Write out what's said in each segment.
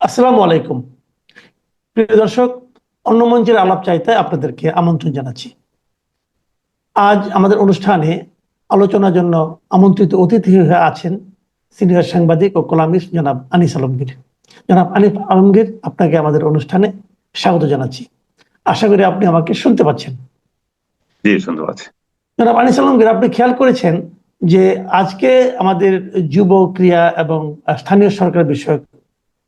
আসসালামু আলাইকুম। প্রিয় দর্শক অন্য মঞ্চের আলাপ চাইতে আপনাদেরকে আমন্ত্রণ জানাচ্ছি। আজ আমাদের অনুষ্ঠানে আলোচনার জন্য আমন্ত্রিত অতিথি হয়ে আছেন সিনিয়র সাংবাদিক ও কলামিস্ট জনাব আনিস আলমগীর। জনাব আনিস আলমগীর আপনাকে আমাদের অনুষ্ঠানে স্বাগত জানাচ্ছি। আশা করি আপনি আমাকে শুনতে পাচ্ছেন। জি শুনতে পাচ্ছি। জনাব আনিস আলমগীর আপনি খেয়াল করেছেন যে আজকে আমাদের যুব ক্রিয়া এবং স্থানীয় সরকার বিষয়ক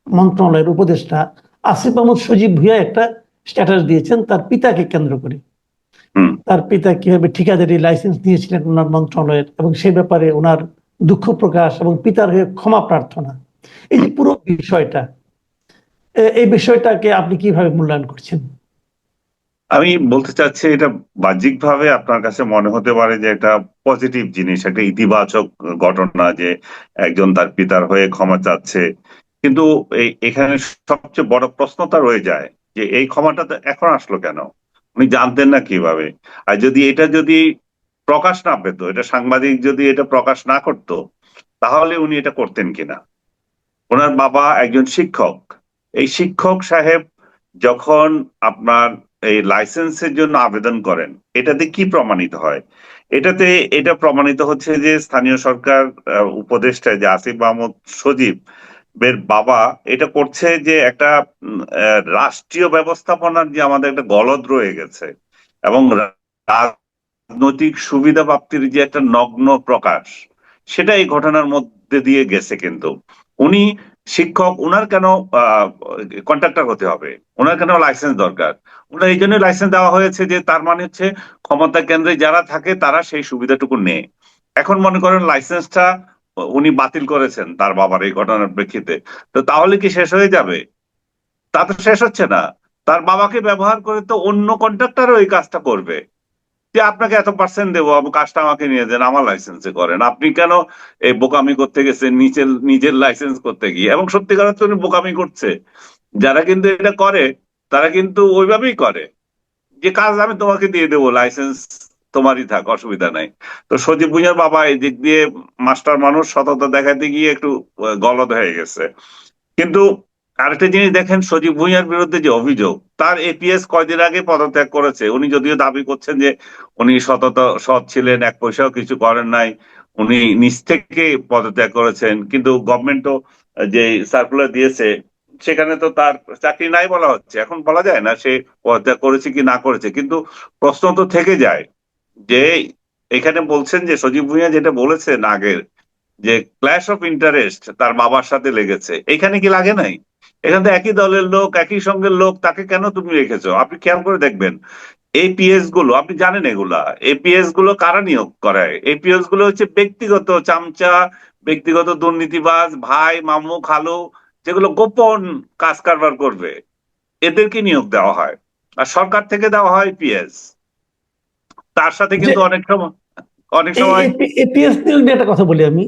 মন্ত্রণালয়ের উপদেষ্টা আসিফ আহমদ সজীব ভুইয়া একটা স্ট্যাটাস দিয়েছেন তার পিতাকে কেন্দ্র করে। হুম। তার পিতা কীভাবে ঠিকাদারি লাইসেন্স নিয়েছিলেন ওনার মন্ত্রণালয়ের এবং সেই ব্যাপারে ওনার দুঃখ প্রকাশ এবং পিতার হয়ে ক্ষমা প্রার্থনা। এই যে পুরো বিষয়টা এই বিষয়টাকে আপনি কীভাবে মূল্যায়ন করছেন? আমি বলতে চাচ্ছি এটা বাহ্যিকভাবে আপনার কাছে মনে হতে পারে যে একটা পজিটিভ জিনিস একটা ইতিবাচক ঘটনা যে একজন তার পিতার হয়ে ক্ষমা চাচ্ছে। কিন্তু এখানে সবচেয়ে বড় প্রশ্নটা রয়ে যায় যে এই ক্ষমাটা তো এখন আসলো কেন? উনি জানতেন না কীভাবে। আর যদি এটা যদি প্রকাশ না পেত, এটা সাংবাদিক যদি এটা প্রকাশ না করতো, তাহলে উনি এটা করতেন কিনা? ওনার বাবা একজন শিক্ষক। এই শিক্ষক সাহেব যখন আপনার এই লাইসেন্সের জন্য আবেদন করেন, এটাতে কি প্রমাণিত হয়? এটাতে, এটা প্রমাণিত হচ্ছে যে স্থানীয় সরকার উপদেষ্টা যে আসিফ মাহমুদ সজীব এর বাবা এটা করছে যে একটা রাষ্ট্রীয় ব্যবস্থাপনার যে আমাদের একটা গলদ রয়ে গেছে এবং রাজনৈতিক সুবিধা প্রাপ্তির যে একটা নগ্ন প্রকাশ, সেটা এই ঘটনার মধ্যে দিয়ে গেছে কিন্তু। উনি শিক্ষক, উনার কেন কন্ট্রাক্টর হতে হবে? ওনার কেন লাইসেন্স দরকার? ওনার এই জন্য লাইসেন্স দেওয়া হয়েছে যে তার মানে হচ্ছে ক্ষমতা কেন্দ্রে যারা থাকে তারা সেই সুবিধাটুকু নেয়। এখন মনে করেন লাইসেন্সটা উনি বাতিল করেছেন তার বাবার এই ঘটনার প্রেক্ষিতে। তো তাহলে কি শেষ হয়ে যাবে? তা তো শেষ হচ্ছে না। তার বাবাকে ব্যবহার করে তো অন্য কন্ট্রাক্টরও এই কাজটা করবে। যে আপনাকে এত পার্সেন্ট দেবো কাজটা আমাকে নিয়ে যান, আমার লাইসেন্সে করেন। আপনি কেন এই বোকামি করতে গেছেন নিজের নিজের লাইসেন্স করতে গিয়ে? এবং সত্যিকার অর্থে উনি বোকামি করছে। যারা কিন্তু এটা করে, তারা কিন্তু ওইভাবেই করে। যে কাজ আমি তোমাকে দিয়ে দেবো লাইসেন্স তোমারই থাক, অসুবিধা নাই। তো সজীব ভুঁইয়ার বাবা, এই দিক দিয়ে মাস্টার মানুষ সততা দেখাতে গিয়ে একটু গলদ হয়ে গেছে। কিন্তু আরেকটা জিনিস দেখেন, সজীব ভুঁইয়ার বিরুদ্ধে যে অভিযোগ, তার এপিএস কয়দিন আগে পদত্যাগ করেছে। উনি যদিও দাবি করছেন যে উনি সতত, সৎ ছিলেন, এক পয়সাও কিছু করেন নাই, উনি নিজ থেকে পদত্যাগ করেছেন। কিন্তু গভর্নমেন্ট তো যে সার্কুলার দিয়েছে, সেখানে তো তার চাকরি নাই বলা হচ্ছে। এখন বলা যায় না সে পদত্যাগ করেছে কি না করেছে। কিন্তু প্রশ্ন তো থেকে যায় যে এখানে বলছেন যে সজীব ভুঁইয়া যেটা বলেছেন আগের, যে ক্ল্যাশ অফ ইন্টারেস্ট তার বাবার সাথে লেগেছে। এখানে কি লাগে নাই? এখানে তো একই দলের লোক, একই সঙ্গের লোক, তাকে কেন তুমি রেখেছো? আপনি খেয়াল করে দেখবেন এপিএসগুলো, আপনি জানেন এগুলা এপিএসগুলো কারা নিয়োগ করায়? এপিএসগুলো হচ্ছে ব্যক্তিগত চামচা, ব্যক্তিগত দুর্নীতিবাজ, ভাই, মামু, খালু, যেগুলো গোপন কাজ কারবার করবে। এদেরকে নিয়োগ দেওয়া হয়। আর সরকার থেকে দেওয়া হয় পিএস তার সাথে কিন্তু অনেক সময় অনেক সময় এপিএস নিয়ে একটা কথা বলি আমি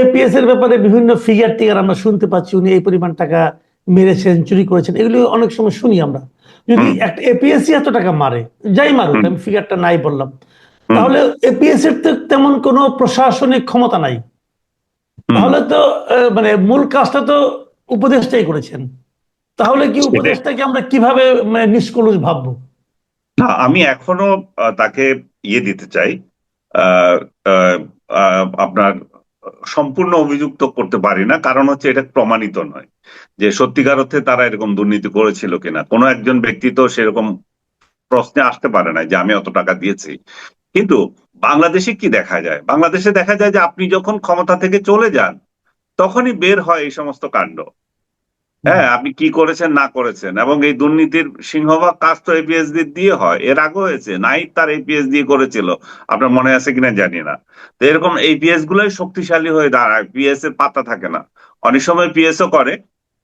এপিএস এর ব্যাপারে বিভিন্ন ফিগার টিগার আমরা শুনতে পাচ্ছি উনি এই পরিমাণ টাকা মেরেছেন চুরি করেছেন এগুলো অনেক সময় শুনি আমরা যদি একটা এপিএসসি এত টাকা মারে যাই মারুক আমি ফিগারটা নাই বললাম তাহলে এপিএস এর তো তেমন কোনো প্রশাসনিক ক্ষমতা নাই তাহলে তো মানে মূল কাজটা তো উপদেষ্টাই করেছেন তাহলে কি। উপদেষ্টাকে আমরা কীভাবে মানে নিষ্কলুষ ভাববো না, আমি এখনও তাকে ইয়ে দিতে চাই। আপনার সম্পূর্ণ অভিযুক্ত করতে পারি না, কারণ হচ্ছে এটা প্রমাণিত নয় যে সত্যিকার অর্থে তারা এরকম দুর্নীতি করেছিল কিনা। কোনো একজন ব্যক্তি তো সেরকম প্রশ্নে আসতে পারে না যে আমি অত টাকা দিয়েছি। কিন্তু বাংলাদেশে কি দেখা যায়? বাংলাদেশে দেখা যায় যে আপনি যখন ক্ষমতা থেকে চলে যান, তখনই বের হয় এই সমস্ত কাণ্ড। হ্যাঁ আপনি কি করেছেন, না করেছেন, এবং এই দুর্নীতির সিংহভাগ কাজ তো এপিএস দিয়ে হয়। এর আগে হয়েছে নাই তার এপিএস দিয়ে করেছিল। আপনার মনে আছে কিনা জানি না। তো এরকম এই পিএস গুলোই শক্তিশালী হয়ে দাঁড়ায় পিএস এর পাতা থাকে না। অনেক সময় পিএসও করে,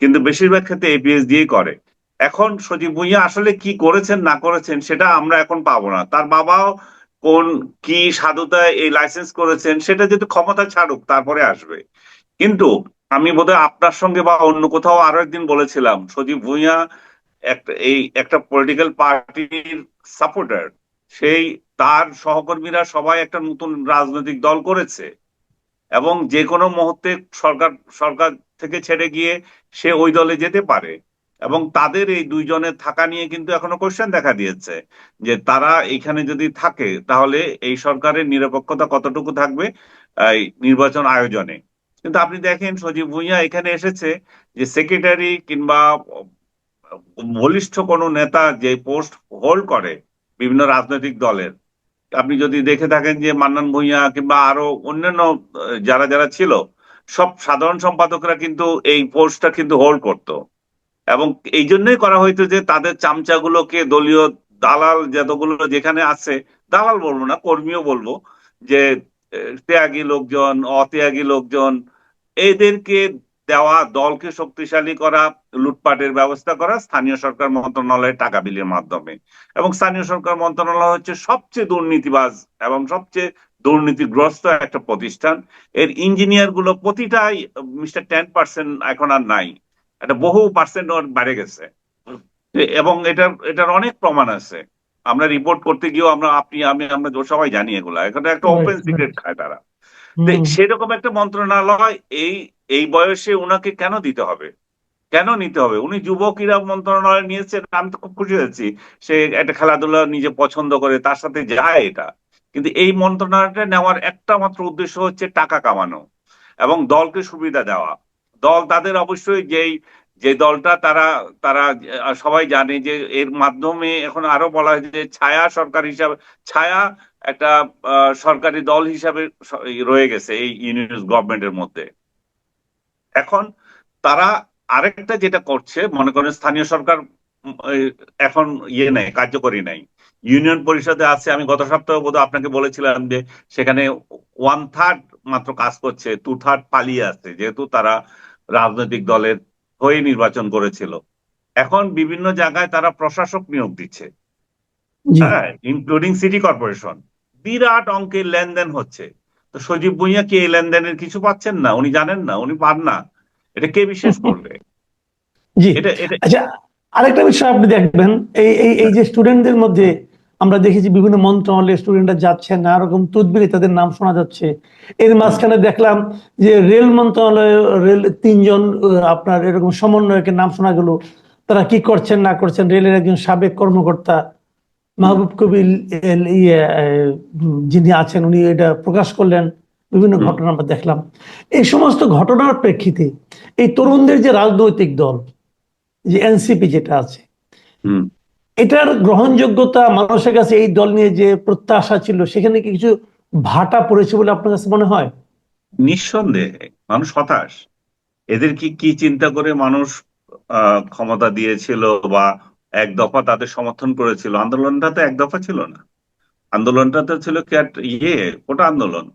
কিন্তু বেশিরভাগ ক্ষেত্রে এপিএস দিয়েই করে। এখন সজীব ভুঁইয়া আসলে কি করেছেন, না করেছেন, সেটা আমরা এখন পাবো না। তার বাবাও কোন, কি সাধুতায় এই লাইসেন্স করেছেন, সেটা যদি ক্ষমতা ছাড়ুক, তারপরে আসবে। কিন্তু আমি বোধহয় আপনার সঙ্গে বা অন্য কোথাও আরও একদিন বলেছিলাম, সজীব ভুঁইয়া একটা, এই একটা পলিটিক্যাল পার্টির সাপোর্টার সেই তার সহকর্মীরা সবাই একটা নতুন রাজনৈতিক দল করেছে এবং যে কোনো মুহূর্তে সরকার সরকার থেকে ছেড়ে গিয়ে সে ওই দলে যেতে পারে এবং তাদের এই দুইজনের থাকা নিয়ে কিন্তু এখনও কোশ্চেন দেখা দিয়েছে যে তারা এখানে যদি থাকে তাহলে এই সরকারের নিরপেক্ষতা কতটুকু থাকবে নির্বাচন আয়োজনে। কিন্তু আপনি দেখেন সজীব ভুঁইয়া এখানে এসেছে যে সেক্রেটারি কিংবা, বলিষ্ঠ কোনো নেতা যে পোস্ট হোল্ড করে বিভিন্ন রাজনৈতিক দলের, আপনি যদি দেখে থাকেন যে মান্নান ভুঁইয়া কিংবা আরও অন্যান্য, যারা যারা ছিল, সব সাধারণ সম্পাদকরা কিন্তু এই পোস্টটা কিন্তু হোল্ড করত। এবং এই জন্যই করা হয়তো যে তাদের চামচাগুলোকে দলীয় দালাল যতগুলো যেখানে আছে, দালাল বলব না, কর্মীও বলব, যে ত্যাগী লোকজন, অত্যাগী লোকজন এদেরকে দেওয়া দলকে শক্তিশালী করা লুটপাটের ব্যবস্থা করা স্থানীয় সরকার মন্ত্রণালয়ের টাকা বিলির মাধ্যমে। এবং স্থানীয় সরকার মন্ত্রণালয় হচ্ছে সবচেয়ে দুর্নীতিবাজ এবং সবচেয়ে দুর্নীতিগ্রস্ত একটা প্রতিষ্ঠান। এর ইঞ্জিনিয়ারগুলো প্রতিটাই মিস্টার টেন পার্সেন্ট এখন আর নাই। এটা বহু পার্সেন্ট ওর বেড়ে গেছে। এবং এটার এটার অনেক প্রমাণ আছে। আমরা রিপোর্ট করতে গিয়েও আমরা আপনি আমি আমরা সবাই জানি এগুলা। এখানে একটা ওপেন সিক্রেট খায় তারা। সেরকম একটা মন্ত্রণালয় এই এই বয়সে উনাকে কেন দিতে হবে? কেন নিতে হবে? উনি যুব ক্রীড়া মন্ত্রণালয় নিয়েছেন আমি তো খুব খুশি হয়েছি। সে একটা খেলাধুলা নিজে পছন্দ করে তার সাথে যায় এটা। কিন্তু এই মন্ত্রণালয়টা নেওয়ার একটা মাত্র উদ্দেশ্য হচ্ছে টাকা কামানো এবং দলকে সুবিধা দেওয়া। দল তাদের অবশ্যই যেই যে দলটা তারা তারা সবাই জানে যে এর মাধ্যমে এখন আরও বলা হয় যে ছায়া সরকার হিসাবে ছায়া একটা সরকারি দল হিসাবে রয়ে গেছে এই ইউনিয়ন গভর্নমেন্টের মধ্যে। এখন তারা আরেকটা যেটা করছে মনে করেন স্থানীয় সরকার এখন ইয়ে নেই কার্যকরী নাই। ইউনিয়ন পরিষদে আছে আমি গত সপ্তাহে বোধহয় আপনাকে বলেছিলাম যে সেখানে ওয়ান থার্ড মাত্র কাজ করছে টু থার্ড পালিয়ে আছে যেহেতু তারা রাজনৈতিক দলের হয়ে নির্বাচন করেছিল। এখন বিভিন্ন জায়গায় তারা প্রশাসক নিয়োগ দিচ্ছে। হ্যাঁ ইনক্লুডিং সিটি কর্পোরেশন বিরাট অঙ্কের লেনদেন হচ্ছে। তো সজীব ভুঁইয়া কি এই লেনদেনের কিছু পাচ্ছেন না? উনি জানেন না? উনি পান না? এটা কে বিশ্বাস করবে? জি। এটা এটা আচ্ছা আরেকটা বিষয় আপনি দেখবেন এই এই এই যে স্টুডেন্টদের মধ্যে আমরা দেখেছি বিভিন্ন মন্ত্রণালয়ে স্টুডেন্টরা যাচ্ছে নানা রকম তদবিরে তাদের নাম শোনা যাচ্ছে। এর মাঝখানে দেখলাম যে রেল মন্ত্রণালয়ে রেল তিনজন আপনার এরকম সমন্বয়কের নাম শোনা গেল। তারা কি করছেন না করছেন? রেলের একজন সাবেক কর্মকর্তা মাহবুব কবির ইয়ে, যিনি আছেন উনি এটা প্রকাশ করলেন বিভিন্ন ঘটনা আমরা দেখলাম। এই সমস্ত ঘটনার প্রেক্ষিতে এই তরুণদের যে রাজনৈতিক দল যে এনসিপি যেটা আছে এটার গ্রহণযোগ্যতা মানুষের কাছে এই দল নিয়ে যে প্রত্যাশা ছিল সেখানে কি কিছু ভাটা পড়েছে বলে আপনার কাছে মনে হয়? নিঃসন্দেহে মানুষ হতাশ। এদের কি কি চিন্তা করে মানুষ আহ, ক্ষমতা দিয়েছিল বা এক দফা তাদের সমর্থন করেছিল। আন্দোলনটা তো এক দফা ছিল না। আন্দোলনটা তো ছিল ইয়ে ওটা আন্দোলন।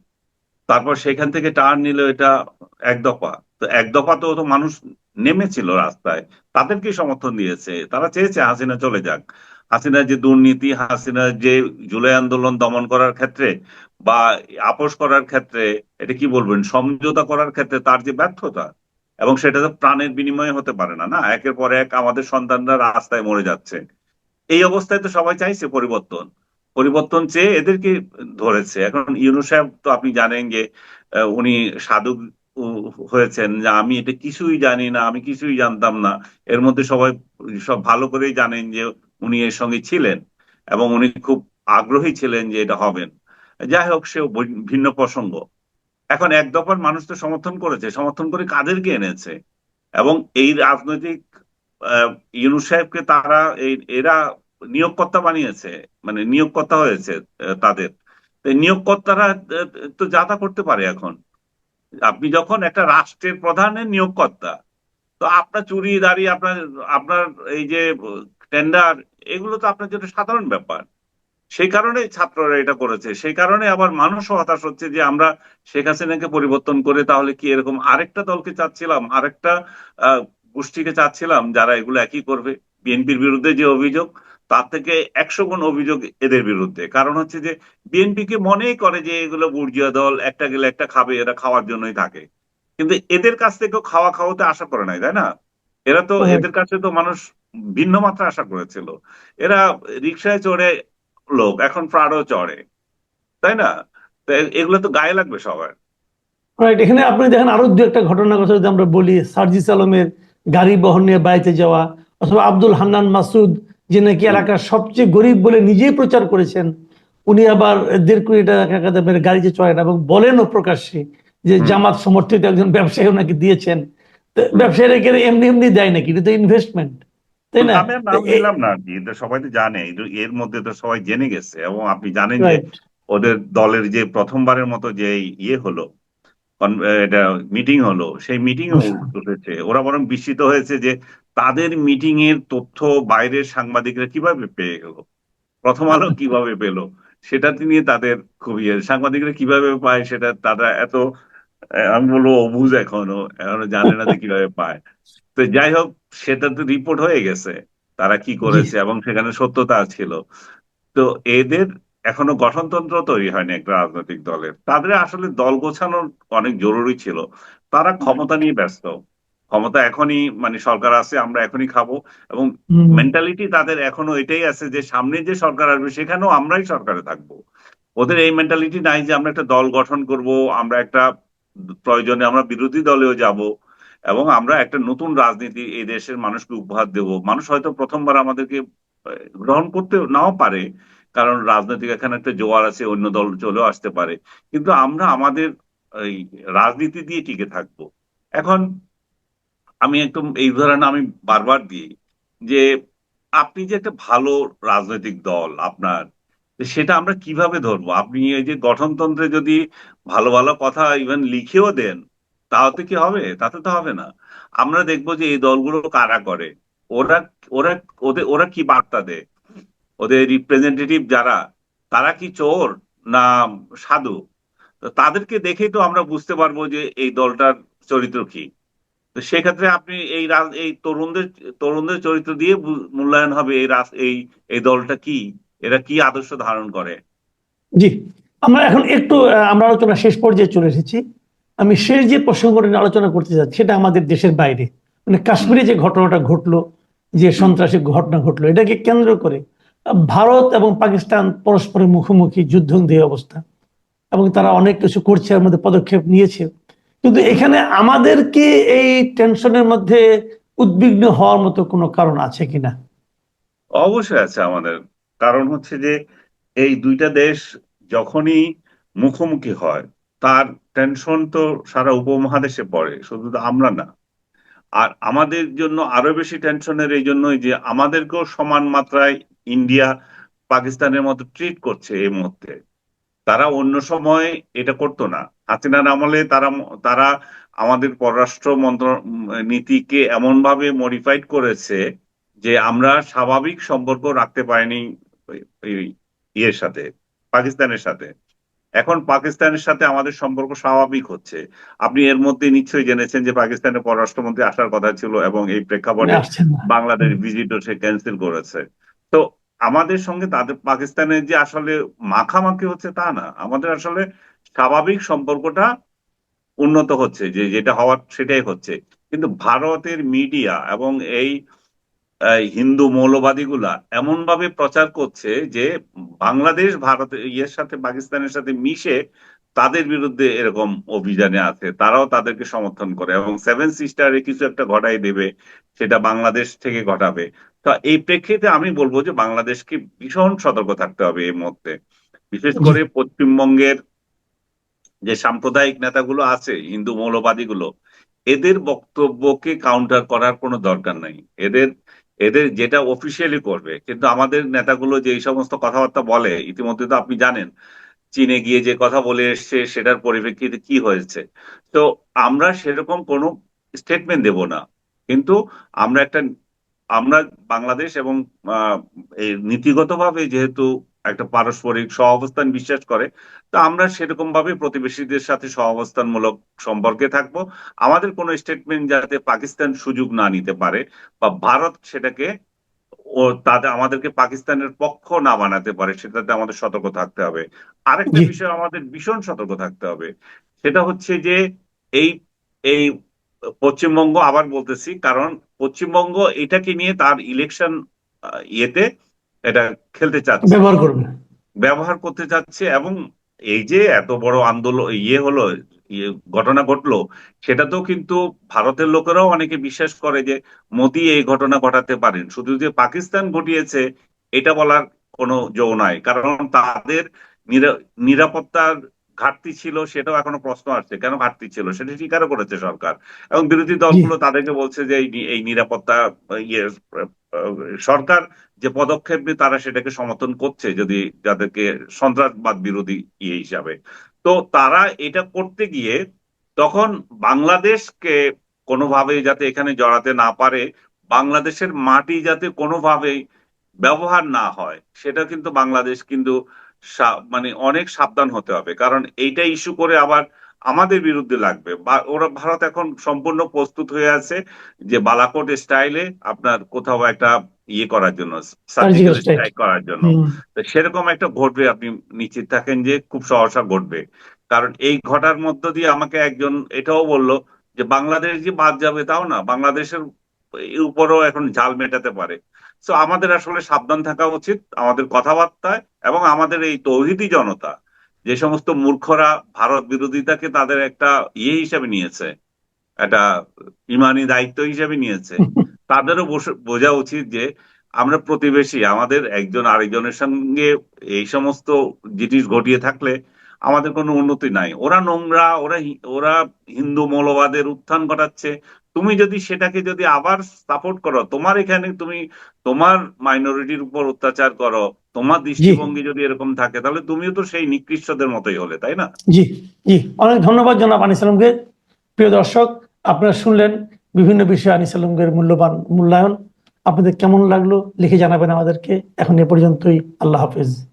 তারপর সেখান থেকে টার্ন নিল এটা এক দফা। তো এক দফা তো তো মানুষ নেমেছিল রাস্তায়। তাদেরকে সমর্থন দিয়েছে? তারা চেয়েছে হাসিনা চলে যাক। হাসিনা যে দুর্নীতি হাসিনা যে জুলাই আন্দোলন দমন করার ক্ষেত্রে বা আপোষ করার ক্ষেত্রে, এটা কি বলবেন, সমঝোতা করার ক্ষেত্রে তার যে ব্যর্থতা এবং সেটা তো প্রাণের বিনিময়ে হতে পারে না না? একের পর এক আমাদের সন্তানরা রাস্তায় মরে যাচ্ছে। এই অবস্থায় তো সবাই চাইছে পরিবর্তন। পরিবর্তন চেয়ে এদেরকে ধরেছে। এখন ইউনু সাহেব তো আপনি জানেন যে উনি সাধু হয়েছেন যে আমি এটা কিছুই জানি না, আমি কিছুই জানতাম না। এর মধ্যে সবাই সব ভালো করেই জানেন যে উনি এর সঙ্গে ছিলেন এবং উনি খুব আগ্রহী ছিলেন যে এটা হবেন। যাই হোক বি- ভিন্ন প্রসঙ্গ। এখন এক দফার মানুষ তো সমর্থন করেছে সমর্থন করে কাদেরকে এনেছে? এবং এই রাজনৈতিক আহ, ইউনূস সাহেবকে তারা এরা নিয়োগকর্তা বানিয়েছে মানে নিয়োগকর্তা হয়েছে তাদের। নিয়োগকর্তারা তো যা তা করতে পারে এখন। আপনি যখন একটা রাষ্ট্রের প্রধানের নিয়োগকর্তা তো আপনার চুরি দাঁড়ি আপনার আপনার এই যে টেন্ডার এগুলো তো আপনার জন্য সাধারণ ব্যাপার। সেই কারণে ছাত্ররা এটা করেছে। সেই কারণে আবার মানুষও হতাশ হচ্ছে যে আমরা শেখ হাসিনাকে পরিবর্তন করে তাহলে কি এরকম আরেকটা দলকে চাচ্ছিলাম আরেকটা গোষ্ঠীকে চাচ্ছিলাম যারা এগুলো একই করবে? বিএনপির বিরুদ্ধে যে অভিযোগ তার থেকে একশো গুণ অভিযোগ এদের বিরুদ্ধে। কারণ হচ্ছে যে বিএনপি কে মনেই করে যে এগুলো বুর্জিয়া দল একটা গেলে একটা খাবে এরা খাওয়ার জন্যই থাকে। কিন্তু এদের কাছ থেকেও খাওয়া খাওয়াতে আশা করে নাই তাই না? এরা তো এদের কাছে তো মানুষ ভিন্ন মাত্রা আশা করেছিল। এরা রিক্সায় চড়ে লোক এখন প্রাড়ও চড়ে। তাই না? এগুলো তো গায়ে লাগবে সবার। রাইট এখানে আপনি দেখেন আরও দু একটা ঘটনার কথা যদি আমরা বলি সার্জিস আলমের গাড়ি বহন নিয়ে বাড়িতে যাওয়া অথবা আব্দুল হান্নান মাসুদ যে নাকি এলাকার সবচেয়ে গরিব বলে নিজেই প্রচার করেছেন উনি আবার দেড় কোটি টাকা দামের গাড়িতে চড়েন এবং বলেনও প্রকাশ্যে যে জামাত সমর্থিত একজন ব্যবসায়ী ওনাকে দিয়েছেন। ব্যবসায়ীরা এমনি এমনি দেয় নাকি? এটা তো ইনভেস্টমেন্ট তাই না? আমি নাম নিলাম না আর কি সবাই তো জানে। এর- মধ্যে তো সবাই জেনে গেছে এবং আপনি জানেন যে ওদের দলের যে প্রথমবারের মতো যে ইয়ে হলো এটা মিটিং হলো সেই মিটিং উঠেছে। ওরা বরং বিস্মিত হয়েছে যে তাদের মিটিং এর তথ্য বাইরের সাংবাদিকরা কীভাবে পেয়ে গেল? প্রথম আলো কীভাবে পেল? সেটা নিয়ে তাদের খুব ইয়ে। সাংবাদিকরা কীভাবে পায় সেটা তারা এত আমি বলব অবুঝ এখনও এখনও জানে না যে কীভাবে পায়। তো যাই হোক সেটা তো রিপোর্ট হয়ে গেছে তারা কি করেছে এবং সেখানে সত্যতা ছিল। তো এদের এখনও গঠনতন্ত্র তৈরি হয়নি একটা রাজনৈতিক দলের। তাদের আসলে দল গোছানোর অনেক জরুরি ছিল। তারা ক্ষমতা নিয়ে ব্যস্ত। ক্ষমতা এখনই মানে সরকার আছে আমরা এখনই খাব এবং মেন্টালিটি তাদের এখনও এটাই আছে যে সামনে যে সরকার আসবে সেখানেও আমরাই সরকারে থাকব। ওদের এই মেন্টালিটি নাই যে আমরা একটা দল গঠন করব আমরা একটা প্রয়োজনে আমরা বিরোধী দলেও যাব এবং আমরা একটা নতুন রাজনীতি এই দেশের মানুষকে উপহার দেব। মানুষ হয়তো প্রথমবার আমাদেরকে গ্রহণ করতে নাও পারে, কারণ রাজনৈতিক এখানে একটা জোয়ার আছে, অন্য দল চলেও আসতে পারে। কিন্তু আমরা আমাদের এই রাজনীতি দিয়ে টিকে থাকব। এখন আমি একদম এই উদাহরণ আমি বারবার দিই যে, আপনি যে একটা ভালো রাজনৈতিক দল, আপনার সেটা আমরা কীভাবে ধরবো? আপনি এই যে গঠনতন্ত্রে যদি ভালো ভালো কথা ইভেন লিখেও দেন, তাতে কি হবে? তাতে তো হবে না। আমরা দেখব যে এই দলগুলো কারা করে? ওরা ওরা, ওদের, ওরা কি বার্তা দেয়? ওদের রিপ্রেজেন্টেটিভ যারা, তারা কি চোর না সাধু? তাদেরকে দেখেই তো আমরা বুঝতে পারব যে এই দলটার চরিত্র কি। তো সেক্ষেত্রে আপনি এই এই তরুণদের তরুণদের চরিত্র দিয়ে মূল্যায়ন হবে এই এই এই দলটা কি? এরা কি আদর্শ ধারণ করে? জি আমরা এখন একটু আমরা আলোচনা শেষ পর্যায়ে চলে এসেছি। আমি শেষ যে প্রসঙ্গটা নিয়ে আলোচনা করতে যাচ্ছি সেটা আমাদের দেশের বাইরে। মানে কাশ্মীরে যে ঘটনাটা ঘটলো যে সন্ত্রাসী ঘটনা ঘটলো এটাকে কেন্দ্র করে ভারত এবং পাকিস্তান পরস্পরের মুখোমুখি যুদ্ধংদেহী অবস্থা। এবং তারা অনেক কিছু করছে এর মধ্যে পদক্ষেপ নিয়েছে। কিন্তু এখানে আমাদেরকে এই টেনশনের মধ্যে উদ্বিগ্ন হওয়ার মতো কোনো কারণ আছে কিনা? অবশ্যই আছে আমাদের। কারণ হচ্ছে যে এই দুইটা দেশ যখনই মুখোমুখি হয়, তার টেনশন তো সারা উপমহাদেশে পড়ে, শুধু আমরা না। আর আমাদের জন্য আরও বেশি টেনশনের এই জন্যই যে আমাদেরকেও সমান মাত্রায় ইন্ডিয়া পাকিস্তানের মতো ট্রিট করছে এই মুহূর্তে। তারা অন্য সময় এটা করতো না। হাসিনার আমলে তারা তারা আমাদের পররাষ্ট্র মন্ত্র, নীতিকে এমন ভাবে মডিফাইড করেছে যে আমরা স্বাভাবিক সম্পর্ক রাখতে পারিনি ইয়ের সাথে পাকিস্তানের সাথে। এখন পাকিস্তানের সাথে আমাদের সম্পর্ক স্বাভাবিক হচ্ছে। আপনি এর মধ্যে নিশ্চয়ই জেনেছেন যে পাকিস্তানের পররাষ্ট্রমন্ত্রী আসার কথা ছিল এবং এই প্রেক্ষাপটে বাংলাদেশ ভিজিটও সে ক্যান্সেল করেছে। তো আমাদের সঙ্গে তাদের পাকিস্তানের যে আসলে মাখামাখি হচ্ছে তা না। আমাদের আসলে স্বাভাবিক সম্পর্কটা উন্নত হচ্ছে যে যেটা হওয়ার সেটাই হচ্ছে। কিন্তু ভারতের মিডিয়া এবং এই এই হিন্দু মৌলবাদীগুলা এমন ভাবে প্রচার করছে যে বাংলাদেশ, ভারত ইয়ের সাথে, পাকিস্তানের সাথে মিশে তাদের বিরুদ্ধে এরকম অভিযানে আছে। তারাও তাদেরকে সমর্থন করে এবং সেভেন সিস্টারে কিছু একটা ঘটাই দেবে, সেটা বাংলাদেশ থেকে ঘটাবে। তো এই প্রেক্ষিতে আমি বলব যে বাংলাদেশকে ভীষণ সতর্ক থাকতে হবে এই মুহূর্তে। বিশেষ করে পশ্চিমবঙ্গের যে সাম্প্রদায়িক নেতাগুলো আছে, হিন্দু মৌলবাদীগুলো, এদের বক্তব্যকে কাউন্টার করার কোনো দরকার নাই। এদের এদের যেটা অফিসিয়ালি করবে, কিন্তু আমাদের নেতাগুলো যে এই সমস্ত কথাবার্তা বলে, ইতিমধ্যে তো আপনি জানেন, চীনে গিয়ে যে কথা বলে এসছে, সেটার পরিপ্রেক্ষিতে কি হয়েছে। তো আমরা সেরকম কোনো স্টেটমেন্ট দেব না। কিন্তু আমরা একটা, আমরা বাংলাদেশ এবং নীতিগতভাবে যেহেতু একটা পারস্পরিক সহাবস্থান বিশ্বাস করে তো আমরা সেরকম ভাবে প্রতিবেশীদের সাথে সহাবস্থানমূলক সম্পর্কে থাকব আমাদের কোনো স্টেটমেন্ট যাতে পাকিস্তান সুযোগ না নিতে পারে বা ভারত সেটাকে ও তাদের আমাদেরকে পাকিস্তানের পক্ষ না বানাতে পারে সেটাতে আমাদের সতর্ক থাকতে হবে আরেকটা। বিষয় আমাদের ভীষণ সতর্ক থাকতে হবে সেটা হচ্ছে যে এই এই পশ্চিমবঙ্গ আবার বলতেছি কারণ পশ্চিমবঙ্গ এটাকে নিয়ে তার ইলেকশন ইয়েতে এটা খেলতে চাচ্ছে। ব্যবহার করবে। ব্যবহার করতে চাচ্ছে এবং এই যে এত বড় আন্দোলন ইয়ে হলো ইয়ে ঘটনা ঘটলো সেটা তো কিন্তু ভারতের লোকেরাও অনেকে বিশ্বাস করে যে মোদী এই ঘটনা ঘটাতে পারেন। শুধু যে পাকিস্তান ঘটিয়েছে এটা বলার কোনো জো নাই। কারণ তাদের নিরা- নিরাপত্তার ঘাটতি ছিল সেটাও এখনও প্রশ্ন আসছে। কেন ঘাটতি ছিল? সেটা স্বীকারও করেছে সরকার। এবং বিরোধী দলগুলো তাদেরকে বলছে যে এই নিরাপত্তা ইয়ে সরকার যে পদক্ষেপ নিয়ে তারা সেটাকে সমর্থন করছে যদি যাদেরকে সন্ত্রাসবাদ বিরোধী ইয়ে হিসাবে। তো তারা এটা করতে গিয়ে তখন বাংলাদেশকে কোনোভাবে যাতে এখানে জড়াতে না পারে বাংলাদেশের মাটি যাতে কোনোভাবেই ব্যবহার না হয় সেটা কিন্তু বাংলাদেশ কিন্তু সা- মানে অনেক সাবধান হতে হবে। কারণ এইটা ইস্যু করে আবার আমাদের বিরুদ্ধে লাগবে। বা ওরা ভারত এখন সম্পূর্ণ প্রস্তুত হয়ে আছে যে বালাকোট স্টাইলে আপনার কোথাও একটা ইয়ে করার জন্য সার্জিক্যাল স্ট্রাইক করার জন্য। তো সেরকম একটা ঘটবে আপনি নিশ্চিত থাকেন যে খুব সহসা ঘটবে। কারণ এই ঘটার মধ্য দিয়ে আমাকে একজন এটাও বলল যে বাংলাদেশ যে বাদ যাবে তাও না বাংলাদেশের উপরও এখন ঝাল মেটাতে পারে। তো আমাদের আসলে সাবধান থাকা উচিত আমাদের কথাবার্তায় এবং আমাদের এই তৌহিদি জনতা যে সমস্ত মূর্খরা ভারত বিরোধিতাকে তাদের একটা ইয়ে হিসাবে নিয়েছে একটা ইমানি দায়িত্ব হিসাবে নিয়েছে তাদেরও বোঝা উচিত যে আমরা প্রতিবেশী আমাদের একজন আরেকজনের সঙ্গে এই সমস্ত জিনিস ঘটিয়ে থাকলে আমাদের কোনো উন্নতি নাই। ওরা নোংরা ওরা ওরা হিন্দু মৌলবাদের উত্থান ঘটাচ্ছে তুমি যদি সেটাকে যদি আবার সাপোর্ট করো তোমার এখানে তুমি তোমার মাইনরিটির উপর অত্যাচার করো তোমার দৃষ্টিভঙ্গি যদি এরকম থাকে তাহলে তুমিও তো সেই নিকৃষ্টদের মতোই হলে তাই না? জি জি। অনেক ধন্যবাদ জনাব আনিস আলমকে প্রিয় দর্শক আপনারা শুনলেন বিভিন্ন বিষয়ে আনিস আলমগের মূল্যবান মূল্যায়ন। আপনাদের কেমন লাগল লিখে জানাবেন আমাদেরকে। এখন এ পর্যন্তই। আল্লাহ হাফেজ।